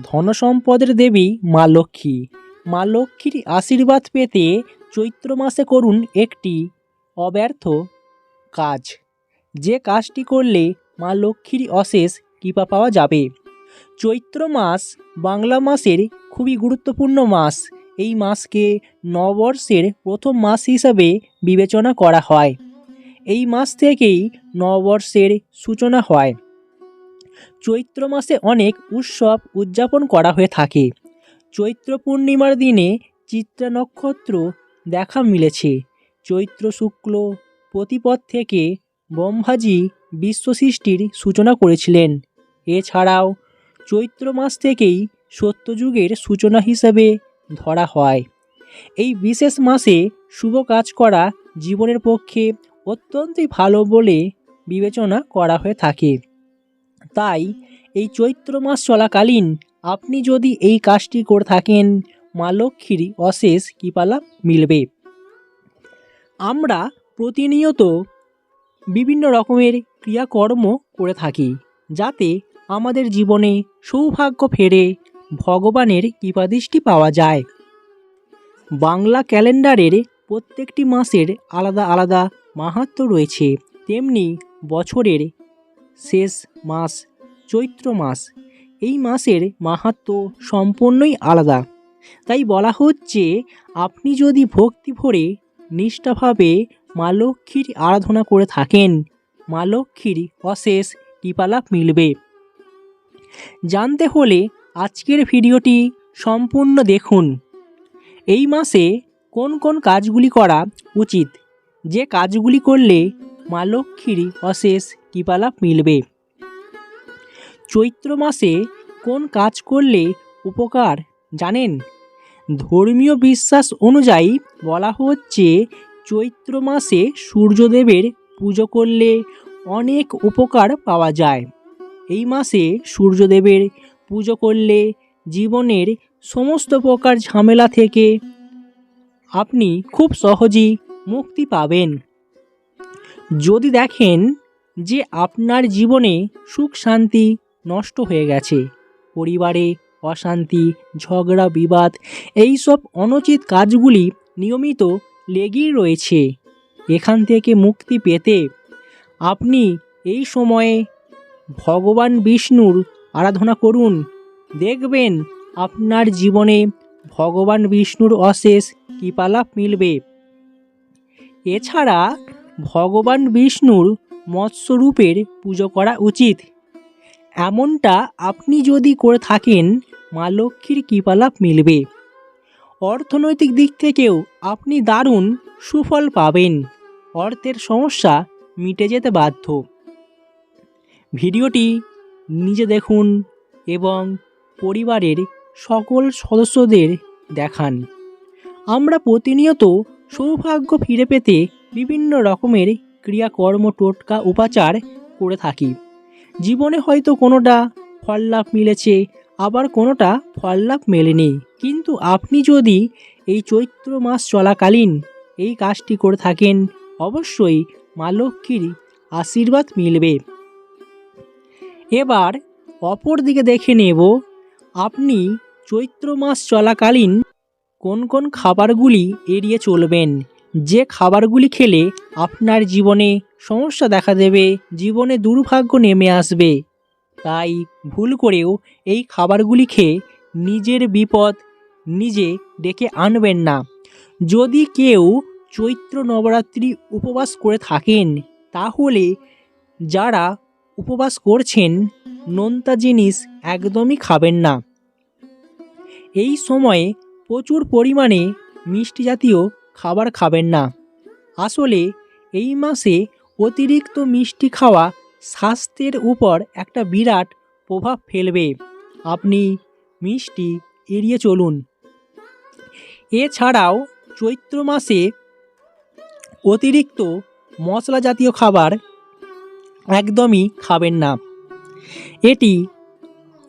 ধনসম্পদের দেবী মা লক্ষ্মী। মা লক্ষ্মীর আশীর্বাদ পেতে চৈত্র মাসে করুন একটি অব্যর্থ কাজ। যে কাজটি করলে মা লক্ষ্মীর অশেষ কৃপা পাওয়া যাবে। চৈত্র মাস বাংলা মাসের খুবই গুরুত্বপূর্ণ মাস। এই মাসকে নববর্ষের প্রথম মাস হিসাবে বিবেচনা করা হয়। এই মাস থেকেই নববর্ষের সূচনা হয়। চৈত্র মাসে অনেক উৎসব উদযাপন করা হয়ে থাকে। চৈত্র পূর্ণিমার দিনে চিত্রা নক্ষত্র দেখা মিলেছে। চৈত্র শুক্ল প্রতিপদ থেকে ব্রহ্মাজি বিশ্ব সৃষ্টির সূচনা করেছিলেন। এছাড়াও চৈত্র মাস থেকেই সত্যযুগের সূচনা হিসাবে ধরা হয়। এই বিশেষ মাসে শুভ কাজ করা জীবনের পক্ষে অত্যন্তই ভালো বলে বিবেচনা করা হয়ে থাকে। তাই এই চৈত্র মাস চলাকালীন আপনি যদি এই কাজটি করে থাকেন, মা লক্ষ্মীর অশেষ কৃপালাভ মিলবে। আমরা প্রতিনিয়ত বিভিন্ন রকমের ক্রিয়াকর্ম করে থাকি, যাতে আমাদের জীবনে সৌভাগ্য ফেরে, ভগবানের কৃপাদৃষ্টি পাওয়া যায়। বাংলা ক্যালেন্ডারের প্রত্যেকটি মাসের আলাদা আলাদা মাহাত্ম্য রয়েছে, তেমনি বছরের শেষ মাস, চৈত্র মাস। এই মাসের মাহাত্ম্য সম্পূর্ণই আলাদা। তাই বলা হচ্ছে, আপনি যদি ভক্তি ভরে, নিষ্ঠাভাবে মা লক্ষ্মীর আরাধনা করে থাকেন, মা লক্ষ্মীর অশেষ কৃপালাভ মিলবে। জানতে হলে আজকের ভিডিওটি সম্পূর্ণ দেখুন। এই মাসে কোন কোন কাজগুলি করা উচিত? যে কাজগুলি করলে মা লক্ষ্মীর অশেষ কৃপালাভ মিলবে। চৈত্র মাসে কোন কাজ করলে উপকার জানেন? ধর্মীয় বিশ্বাস অনুযায়ী বলা হচ্ছে, চৈত্র মাসে সূর্যদেবের পুজো করলে অনেক উপকার পাওয়া যায়। এই মাসে সূর্যদেবের পুজো করলে জীবনের সমস্ত প্রকার ঝামেলা থেকে আপনি খুব সহজেই মুক্তি পাবেন। যদি দেখেন যে আপনার জীবনে সুখ শান্তি নষ্ট হয়ে গেছে, পরিবারে অশান্তি, ঝগড়া, বিবাদ এই সব অনুচিত কাজগুলি নিয়মিত লেগেই রয়েছে। এখান থেকে মুক্তি পেতে আপনি এই সময়ে ভগবান বিষ্ণুর আরাধনা করুন। দেখবেন আপনার জীবনে ভগবান বিষ্ণুর অশেষ কৃপালাভ মিলবে। এছাড়া ভগবান বিষ্ণুর মৎস্যরূপের পুজো করা উচিত। এমনটা আপনি যদি করে থাকেন, মা লক্ষ্মীর কৃপালাভ মিলবে। অর্থনৈতিক দিক থেকেও আপনি দারুণ সুফল পাবেন। অর্থের সমস্যা মিটে যেতে বাধ্য। ভিডিওটি নিজে দেখুন এবং পরিবারের সকল সদস্যদের দেখান। আমরা প্রতিনিয়ত সৌভাগ্য ফিরে পেতে বিভিন্ন রকমের ক্রিয়াকর্ম টোটকা উপাচার করে থাকি। জীবনে হয়তো কোনোটা ফল লাভ মিলেছে, আবার কোনোটা ফল লাভ মেলেনি। কিন্তু আপনি যদি এই চৈত্র মাস চলাকালীন এই কাজটি করে থাকেন, অবশ্যই মা লক্ষ্মীর আশীর্বাদ মিলবে। এবার অপর দিকে দেখে নেব, আপনি চৈত্র মাস চলাকালীন কোন কোন খাবারগুলি এড়িয়ে চলবেন? যে খাবারগুলি খেলে আপনার জীবনে সমস্যা দেখা দেবে, জীবনে দুর্ভাগ্য নেমে আসবে। তাই ভুল করেও এই খাবারগুলি খেয়ে নিজের বিপদ নিজে ডেকে আনবেন না। যদি কেউ চৈত্র নবরাত্রি উপবাস করে থাকেন, তাহলে যারা উপবাস করছেন, নোনতা জিনিস একদমই খাবেন না। এই সময়ে প্রচুর পরিমাণে মিষ্টি জাতীয় খাবার খাবেন না। আসলে এই মাসে অতিরিক্ত মিষ্টি খাওয়া স্বাস্থ্যের উপর একটা বিরাট প্রভাব ফেলবে। আপনি মিষ্টি এড়িয়ে চলুন। এছাড়াও চৈত্র মাসে অতিরিক্ত মশলা জাতীয় খাবার একদমই খাবেন না। এটি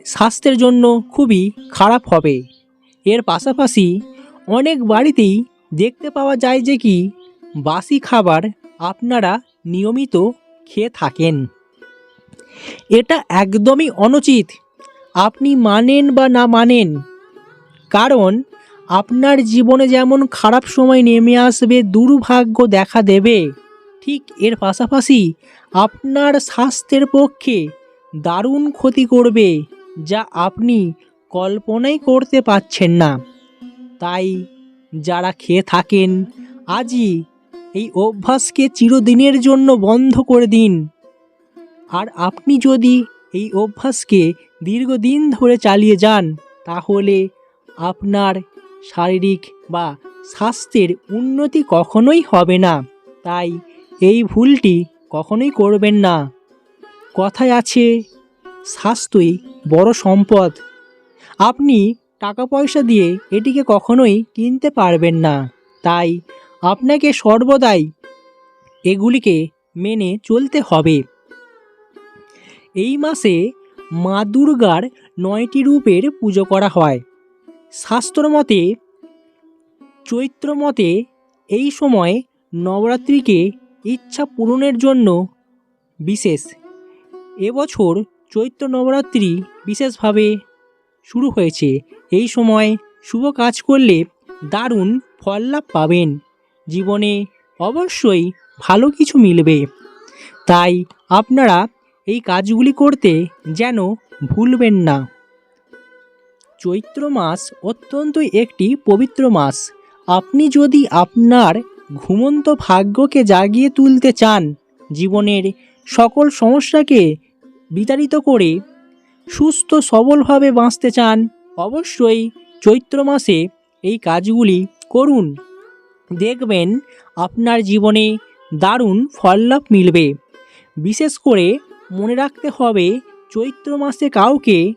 স্বাস্থ্যের জন্য খুবই খারাপ হবে। এর পাশাপাশি অনেক বাড়িতেই দেখতে পাওয়া যায় যে কি বাসি খাবার আপনারা নিয়মিত খেয়ে থাকেন। এটা একদমই অনুচিত। আপনি মানেন বা না মানেন। কারণ আপনার জীবনে যেমন খারাপ সময় নেমে আসবে, দুর্ভাগ্য দেখা দেবে। ঠিক এর পাশাপাশি আপনার স্বাস্থ্যের পক্ষে দারুণ ক্ষতি করবে, যা আপনি কল্পনাই করতে পারছেন না। তাই যারা খেয়ে থাকেন, আজই এই অভ্যাসকে চিরদিনের জন্য বন্ধ করে দিন। আর আপনি যদি এই অভ্যাসকে দীর্ঘদিন ধরে চালিয়ে যান, তাহলে আপনার শারীরিক বা স্বাস্থ্যের উন্নতি কখনোই হবে না। তাই এই ভুলটি কখনোই করবেন না। কথায় আছে, স্বাস্থ্যই বড় সম্পদ। আপনি টাকা পয়সা দিয়ে এটিকে কখনোই কিনতে পারবেন না। তাই আপনাকে সর্বদাই এগুলিকে মেনে চলতে হবে। এই মাসে মা দুর্গার নয়টি রূপের পুজো করা হয়। শাস্ত্র মতে, চৈত্র মতে এই সময় নবরাত্রিকে ইচ্ছা পূরণের জন্য বিশেষ। এবছর চৈত্র নবরাত্রি বিশেষভাবে শুরু হয়েছে। এই সময় শুভ কাজ করলে দারুণ ফল লাভ পাবেন। জীবনে অবশ্যই ভালো কিছু মিলবে। তাই আপনারা এই কাজগুলি করতে যেন ভুলবেন না। চৈত্র মাস অত্যন্ত একটি পবিত্র মাস। আপনি যদি আপনার ঘুমন্ত ভাগ্যকে জাগিয়ে তুলতে চান, জীবনের সকল সমস্যাকে বিতাড়িত করে সুস্থ সবলভাবে বাঁচতে চান, অবশ্যই চৈত্র মাসে এই কাজগুলি করুন। দেখবেন আপনার জীবনে দারুণ ফল লাভ মিলবে। বিশেষ করে মনে রাখতে হবে চৈত্র মাসে কাউকে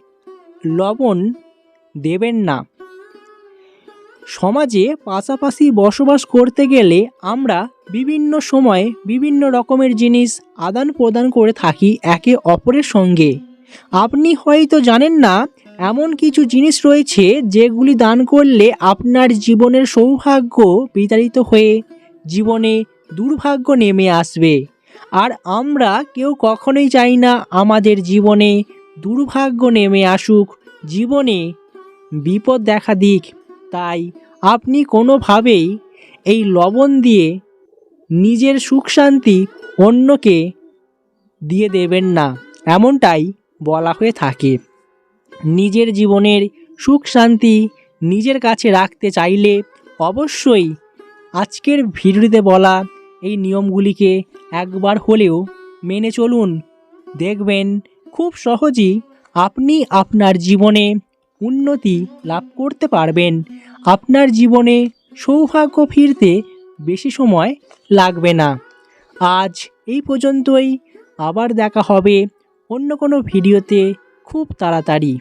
লবণ দেবেন না। সমাজে পাশাপাশি বসবাস করতে গেলে আমরা বিভিন্ন সময়ে বিভিন্ন রকমের জিনিস আদান প্রদান করে থাকি একে অপরের সঙ্গে। আপনি হয়তো জানেন না, এমন কিছু জিনিস রয়েছে যেগুলি দান করলে আপনার জীবনের সৌভাগ্য বিতাড়িত হয়ে জীবনে দুর্ভাগ্য নেমে আসবে। আর আমরা কেউ কখনোই চাই না আমাদের জীবনে দুর্ভাগ্য নেমে আসুক, জীবনে বিপদ দেখা দিক। তাই আপনি কোনোভাবেই এই লবণ দিয়ে নিজের সুখ শান্তি অন্যকে দিয়ে দেবেন না। এমনটাই বলা হয়ে থাকে। নিজের জীবনের সুখ শান্তি নিজের কাছে রাখতে চাইলে অবশ্যই আজকের ভিডিওতে বলা এই নিয়মগুলিকে একবার হলেও মেনে চলুন। দেখবেন খুব সহজেই আপনি আপনার জীবনে উন্নতি লাভ করতে পারবেন। আপনার জীবনে সৌভাগ্য ফিরতে বেশি সময় লাগবে না। আজ এই পর্যন্তই। আবার দেখা হবে অন্য কোনো ভিডিওতে খুব তাড়াতাড়ি।